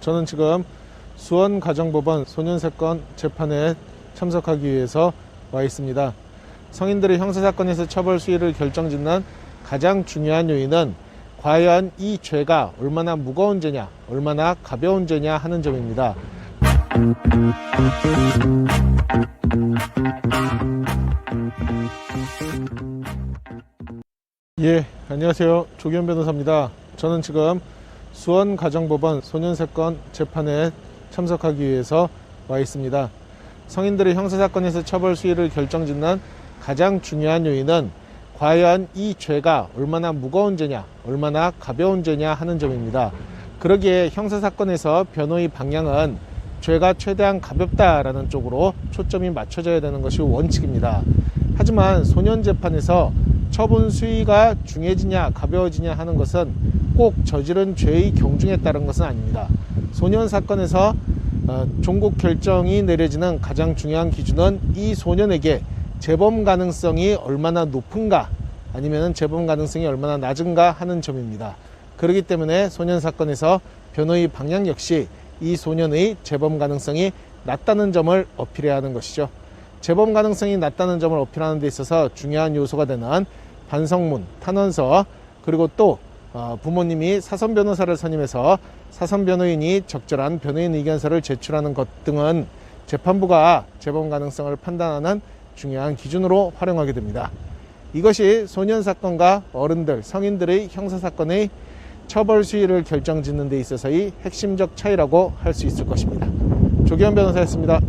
저는 지금 수원가정법원 소년사건 재판에 참석하기 위해서 와 있습니다. 성인들의 형사사건에서 처벌 수위를 결정짓는 가장 중요한 요인은 과연 이 죄가 얼마나 무거운 죄냐, 얼마나 가벼운 죄냐 하는 점입니다. 예, 안녕하세요. 조기현 변호사입니다. 저는 지금 수원가정법원 소년사건 재판에 참석하기 위해서 와 있습니다. 성인들의 형사사건에서 처벌 수위를 결정짓는 가장 중요한 요인은 과연 이 죄가 얼마나 무거운 죄냐, 얼마나 가벼운 죄냐 하는 점입니다. 그러기에 형사사건에서 변호의 방향은 죄가 최대한 가볍다라는 쪽으로 초점이 맞춰져야 되는 것이 원칙입니다. 하지만 소년 재판에서 처분 수위가 중해지냐 가벼워지냐 하는 것은 꼭 저지른 죄의 경중에 따른 것은 아닙니다. 소년 사건에서 어, 종국 결정이 내려지는 가장 중요한 기준은 이 소년에게 재범 가능성이 얼마나 높은가 아니면 재범 가능성이 얼마나 낮은가 하는 점입니다. 그렇기 때문에 소년 사건에서 변호의 방향 역시 이 소년의 재범 가능성이 낮다는 점을 어필해야 하는 것이죠. 재범 가능성이 낮다는 점을 어필하는 데 있어서 중요한 요소가 되는 반성문, 탄원서, 그리고 또 어, 부모님이 사선 변호사를 선임해서 사선 변호인이 적절한 변호인 의견서를 제출하는 것 등은 재판부가 재범 가능성을 판단하는 중요한 기준으로 활용하게 됩니다. 이것이 소년 사건과 어른들, 성인들의 형사 사건의 처벌 수위를 결정짓는 데 있어서의 핵심적 차이라고 할 수 있을 것입니다. 조기현 변호사였습니다.